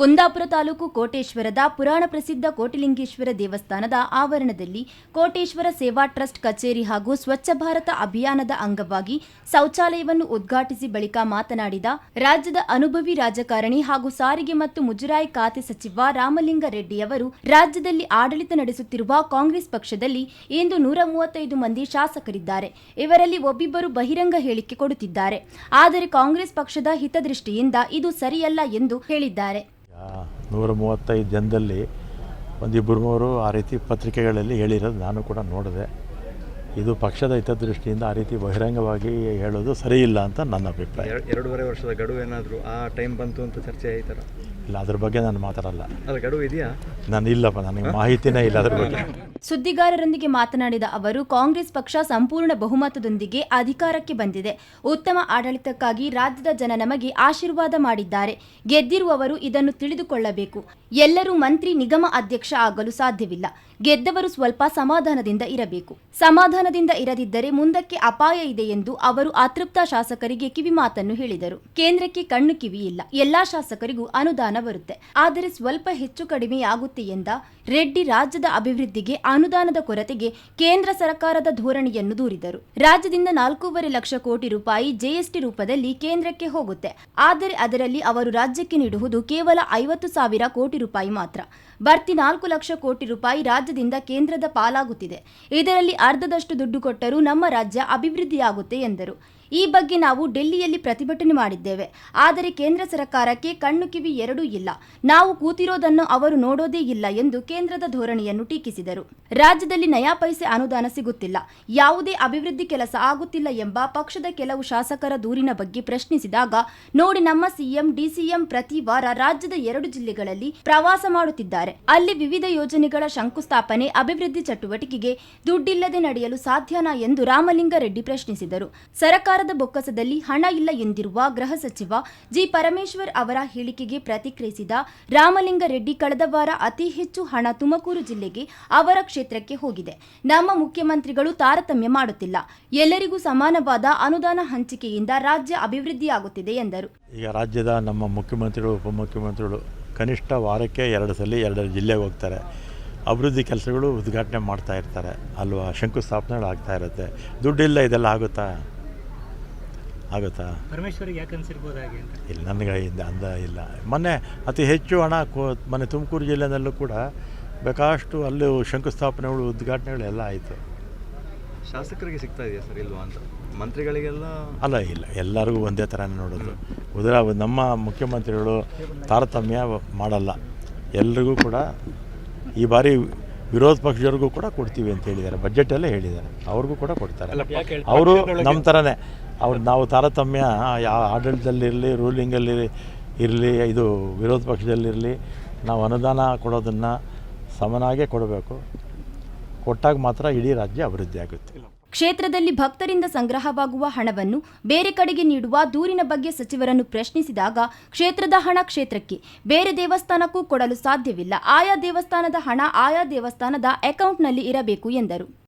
ಕುಂದಾಪುರ ತಾಲೂಕು ಕೋಟೇಶ್ವರದ ಪುರಾಣ ಪ್ರಸಿದ್ಧ ಕೋಟಿಲಿಂಗೇಶ್ವರ ದೇವಸ್ಥಾನದ ಆವರಣದಲ್ಲಿ ಕೋಟೇಶ್ವರ ಸೇವಾ ಟ್ರಸ್ಟ್ ಕಚೇರಿ ಹಾಗೂ ಸ್ವಚ್ಛ ಭಾರತ ಅಭಿಯಾನದ ಅಂಗವಾಗಿ ಶೌಚಾಲಯವನ್ನು ಉದ್ಘಾಟಿಸಿ ಬಳಿಕ ಮಾತನಾಡಿದ ರಾಜ್ಯದ ಅನುಭವಿ ರಾಜಕಾರಣಿ ಹಾಗೂ ಸಾರಿಗೆ ಮತ್ತು ಮುಜರಾಯಿ ಖಾತೆ ಸಚಿವ ರಾಮಲಿಂಗ ರೆಡ್ಡಿ ಅವರು, ರಾಜ್ಯದಲ್ಲಿ ಆಡಳಿತ ನಡೆಸುತ್ತಿರುವ ಕಾಂಗ್ರೆಸ್ ಪಕ್ಷದಲ್ಲಿ ಇಂದು ನೂರ ಮೂವತ್ತೈದು ಮಂದಿ ಶಾಸಕರಿದ್ದಾರೆ. ಇವರಲ್ಲಿ ಒಬ್ಬಿಬ್ಬರು ಬಹಿರಂಗ ಹೇಳಿಕೆ ಕೊಡುತ್ತಿದ್ದಾರೆ. ಆದರೆ ಕಾಂಗ್ರೆಸ್ ಪಕ್ಷದ ಹಿತದೃಷ್ಟಿಯಿಂದ ಇದು ಸರಿಯಲ್ಲ ಎಂದು ಹೇಳಿದ್ದಾರೆ. ನೂರ ಮೂವತ್ತೈದು ಜನದಲ್ಲಿ ಒಂದಿಬ್ಬರು ಮೂವರು ಆ ರೀತಿ ಪತ್ರಿಕೆಗಳಲ್ಲಿ ಹೇಳಿರೋದು ನಾನು ಕೂಡ ನೋಡಿದೆ. ಇದು ಪಕ್ಷದ ಹಿತದೃಷ್ಟಿಯಿಂದ ಆ ರೀತಿ ಬಹಿರಂಗವಾಗಿ ಹೇಳೋದು ಸರಿ ಇಲ್ಲ ಅಂತ ನನ್ನ ಅಭಿಪ್ರಾಯ. ಎರ- ಎರಡೂವರೆ ವರ್ಷದ ಗಡುವು ಏನಾದರೂ ಆ ಟೈಮ್ ಬಂತು ಅಂತ ಚರ್ಚೆ ಆಯ್ತಾರ ಇಲ್ಲ ಅದ್ರ ಬಗ್ಗೆ ನಾನು ಮಾತಾಡಲ್ಲ. ಅದ್ರ ಗಡುವು ಇದೆಯಾ? ನಾನು ಇಲ್ಲಪ್ಪ ನನಗೆ ಮಾಹಿತಿನೇ ಇಲ್ಲ ಅದ್ರ ಬಗ್ಗೆ. ಸುದ್ದಿಗಾರರೊಂದಿಗೆ ಮಾತನಾಡಿದ ಅವರು ಕಾಂಗ್ರೆಸ್ ಪಕ್ಷ ಸಂಪೂರ್ಣ ಬಹುಮತದೊಂದಿಗೆ ಅಧಿಕಾರಕ್ಕೆ ಬಂದಿದೆ. ಉತ್ತಮ ಆಡಳಿತಕ್ಕಾಗಿ ರಾಜ್ಯದ ಜನ ನಮಗೆ ಆಶೀರ್ವಾದ ಮಾಡಿದ್ದಾರೆ. ಗೆದ್ದಿರುವವರು ಇದನ್ನು ತಿಳಿದುಕೊಳ್ಳಬೇಕು. ಎಲ್ಲರೂ ಮಂತ್ರಿ ನಿಗಮ ಅಧ್ಯಕ್ಷ ಆಗಲು ಸಾಧ್ಯವಿಲ್ಲ. ಗೆದ್ದವರು ಸ್ವಲ್ಪ ಸಮಾಧಾನದಿಂದ ಇರಬೇಕು. ಸಮಾಧಾನದಿಂದ ಇರದಿದ್ದರೆ ಮುಂದಕ್ಕೆ ಅಪಾಯ ಇದೆ ಎಂದು ಅವರು ಅತೃಪ್ತ ಶಾಸಕರಿಗೆ ಕಿವಿಮಾತನ್ನು ಹೇಳಿದರು. ಕೇಂದ್ರಕ್ಕೆ ಕಣ್ಣು ಕಿವಿ ಇಲ್ಲ. ಎಲ್ಲಾ ಶಾಸಕರಿಗೂ ಅನುದಾನ ಬರುತ್ತೆ. ಆದರೆ ಸ್ವಲ್ಪ ಹೆಚ್ಚು ಕಡಿಮೆಯಾಗುತ್ತೆ ಎಂದ ರೆಡ್ಡಿ ರಾಜ್ಯದ ಅಭಿವೃದ್ಧಿಗೆ ಅನುದಾನದ ಕೊರತೆಗೆ ಕೇಂದ್ರ ಸರ್ಕಾರದ ಧೋರಣೆಯನ್ನು ದೂರಿದರು. ರಾಜ್ಯದಿಂದ ನಾಲ್ಕೂವರೆ ಲಕ್ಷ ಕೋಟಿ ರೂಪಾಯಿ ಜೆಎಸ್ಟಿ ರೂಪದಲ್ಲಿ ಕೇಂದ್ರಕ್ಕೆ ಹೋಗುತ್ತೆ. ಆದರೆ ಅದರಲ್ಲಿ ಅವರು ರಾಜ್ಯಕ್ಕೆ ನೀಡುವುದು ಕೇವಲ ಐವತ್ತು ಸಾವಿರ ಕೋಟಿ ರೂಪಾಯಿ ಮಾತ್ರ. ಬರ್ತಿ ನಾಲ್ಕು ಲಕ್ಷ ಕೋಟಿ ರೂಪಾಯಿ ರಾಜ್ಯದಿಂದ ಕೇಂದ್ರದ ಪಾಲಾಗುತ್ತಿದೆ. ಇದರಲ್ಲಿ ಅರ್ಧದಷ್ಟು ದುಡ್ಡು ಕೊಟ್ಟರೂ ನಮ್ಮ ರಾಜ್ಯ ಅಭಿವೃದ್ಧಿಯಾಗುತ್ತೆ ಎಂದರು. ಈ ಬಗ್ಗೆ ನಾವು ಡೆಲ್ಲಿಯಲ್ಲಿ ಪ್ರತಿಭಟನೆ ಮಾಡಿದ್ದೇವೆ. ಆದರೆ ಕೇಂದ್ರ ಸರ್ಕಾರಕ್ಕೆ ಕಣ್ಣು ಕಿವಿ ಎರಡೂ ಇಲ್ಲ. ನಾವು ಕೂತಿರೋದನ್ನು ಅವರು ನೋಡೋದೇ ಇಲ್ಲ ಎಂದು ಕೇಂದ್ರದ ಧೋರಣೆಯನ್ನು ಟೀಕಿಸಿದರು. ರಾಜ್ಯದಲ್ಲಿ ನಯಾ ಪೈಸೆ ಅನುದಾನ ಸಿಗುತ್ತಿಲ್ಲ. ಯಾವುದೇ ಅಭಿವೃದ್ಧಿ ಕೆಲಸ ಆಗುತ್ತಿಲ್ಲ ಎಂಬ ಪಕ್ಷದ ಕೆಲವು ಶಾಸಕರ ದೂರಿನ ಬಗ್ಗೆ ಪ್ರಶ್ನಿಸಿದಾಗ, ನೋಡಿ ನಮ್ಮ ಸಿಎಂ, ಡಿಸಿಎಂ ಪ್ರತಿ ವಾರ ರಾಜ್ಯದ ಎರಡು ಜಿಲ್ಲೆಗಳಲ್ಲಿ ಪ್ರವಾಸ ಮಾಡುತ್ತಿದ್ದಾರೆ. ಅಲ್ಲಿ ವಿವಿಧ ಯೋಜನೆಗಳ ಶಂಕುಸ್ಥಾಪನೆ, ಅಭಿವೃದ್ಧಿ ಚಟುವಟಿಕೆಗೆ ದುಡ್ಡಿಲ್ಲದೆ ನಡೆಯಲು ಸಾಧ್ಯನಾ ಎಂದು ರಾಮಲಿಂಗಾರೆಡ್ಡಿ ಪ್ರಶ್ನಿಸಿದರು. ಸರ್ಕಾರದ ಬೊಕ್ಕಸದಲ್ಲಿ ಹಣ ಇಲ್ಲ ಎಂದಿರುವ ಗೃಹ ಸಚಿವ ಜಿ ಪರಮೇಶ್ವರ್ ಅವರ ಹೇಳಿಕೆಗೆ ಪ್ರತಿಕ್ರಿಯಿಸಿದ ರಾಮಲಿಂಗಾರೆಡ್ಡಿ ಕಳೆದ ವಾರ ಅತಿ ಹೆಚ್ಚು ಹಣ ತುಮಕೂರು ಜಿಲ್ಲೆಗೆ ಅವರ ಕ್ಷೇತ್ರಕ್ಕೆ ಹೋಗಿದೆ. ನಮ್ಮ ಮುಖ್ಯಮಂತ್ರಿಗಳು ತಾರತಮ್ಯ ಮಾಡುತ್ತಿಲ್ಲ. ಎಲ್ಲರಿಗೂ ಸಮಾನವಾದ ಅನುದಾನ ಹಂಚಿಕೆಯಿಂದ ರಾಜ್ಯ ಅಭಿವೃದ್ಧಿಯಾಗುತ್ತಿದೆ ಎಂದರು. ಈಗ ರಾಜ್ಯದ ನಮ್ಮ ಮುಖ್ಯಮಂತ್ರಿಗಳು, ಉಪಮುಖ್ಯಮಂತ್ರಿಗಳು ಕನಿಷ್ಠ ವಾರಕ್ಕೆ ಎರಡು ಸಲ ಎರಡು ಜಿಲ್ಲೆಗೆ ಹೋಗ್ತಾರೆ. ಅಭಿವೃದ್ಧಿ ಕೆಲಸಗಳು ಉದ್ಘಾಟನೆ ಮಾಡ್ತಾ ಇರ್ತಾರೆ. ಅಲ್ವಾ? ಶಂಕುಸ್ಥಾಪನೆಗಳು ಆಗ್ತಾ ಇರುತ್ತೆ. ದುಡ್ಡಿಲ್ಲ ಇದೆಲ್ಲ ಆಗುತ್ತಾ? ಆಗುತ್ತಾ? ಪರಮೇಶ್ವರಿಗೆ ಯಾಕೆ ಅನ್ಸಿರ್ಬೋದು ಹಾಗೆ ಅಂತ? ಇಲ್ಲ ನನಗೆ ಇಂದ ಅಂದ ಇಲ್ಲ. ಮೊನ್ನೆ ಅತಿ ಹೆಚ್ಚು ಹಣ ಕೋ ಮೊನ್ನೆ ತುಮಕೂರು ಜಿಲ್ಲೆಯಲ್ಲೂ ಕೂಡ ಬೇಕಾಷ್ಟು ಅಲ್ಲೂ ಶಂಕುಸ್ಥಾಪನೆಗಳು ಉದ್ಘಾಟನೆಗಳು ಎಲ್ಲ ಆಯಿತು. ಶಾಸಕರಿಗೆ ಸಿಗ್ತಾ ಇದೆಯಾ ಸರ್ ಇಲ್ವಾ ಅಂತ? ಮಂತ್ರಿಗಳಿಗೆಲ್ಲ? ಅಲ್ಲ ಇಲ್ಲ ಎಲ್ಲರಿಗೂ ಒಂದೇ ಥರನೇ ನೋಡೋದು. ಉದರ ನಮ್ಮ ಮುಖ್ಯಮಂತ್ರಿಗಳು ತಾರತಮ್ಯ ಮಾಡಲ್ಲ. ಎಲ್ರಿಗೂ ಕೂಡ ಈ ಬಾರಿ ವಿರೋಧ ಪಕ್ಷದವ್ರಿಗೂ ಕೂಡ ಕೊಡ್ತೀವಿ ಅಂತ ಹೇಳಿದ್ದಾರೆ. ಬಜೆಟಲ್ಲೇ ಹೇಳಿದ್ದಾರೆ. ಅವ್ರಿಗೂ ಕೂಡ ಕೊಡ್ತಾರೆ. ಅವರು ನಮ್ಮ ಥರನೇ ಅವ್ರು ನಾವು ತಾರತಮ್ಯ ಯಾವ ಆಡಳಿತದಲ್ಲಿರಲಿ ರೂಲಿಂಗಲ್ಲಿ ಇರಲಿ, ಇದು ವಿರೋಧ ಪಕ್ಷದಲ್ಲಿರಲಿ, ನಾವು ಅನುದಾನ ಕೊಡೋದನ್ನು ಸಮನಾಗೇ ಕೊಡಬೇಕು. ಕೊಟ್ಟಾಗ ಮಾತ್ರ ಇಡೀ ರಾಜ್ಯ ಅಭಿವೃದ್ಧಿ ಆಗುತ್ತೆ. ಕ್ಷೇತ್ರದಲ್ಲಿ ಭಕ್ತರಿಂದ ಸಂಗ್ರಹವಾಗುವ ಹಣವನ್ನು ಬೇರೆ ಕಡೆಗೆ ನೀಡುವ ದೂರಿನ ಬಗ್ಗೆ ಸಚಿವರನ್ನು ಪ್ರಶ್ನಿಸಿದಾಗ, ಕ್ಷೇತ್ರದ ಹಣ ಕ್ಷೇತ್ರಕ್ಕೆ, ಬೇರೆ ದೇವಸ್ಥಾನಕ್ಕೂ ಕೊಡಲು ಸಾಧ್ಯವಿಲ್ಲ. ಆಯಾ ದೇವಸ್ಥಾನದ ಹಣ ಆಯಾ ದೇವಸ್ಥಾನದ ಅಕೌಂಟ್ನಲ್ಲಿ ಇರಬೇಕು ಎಂದರು.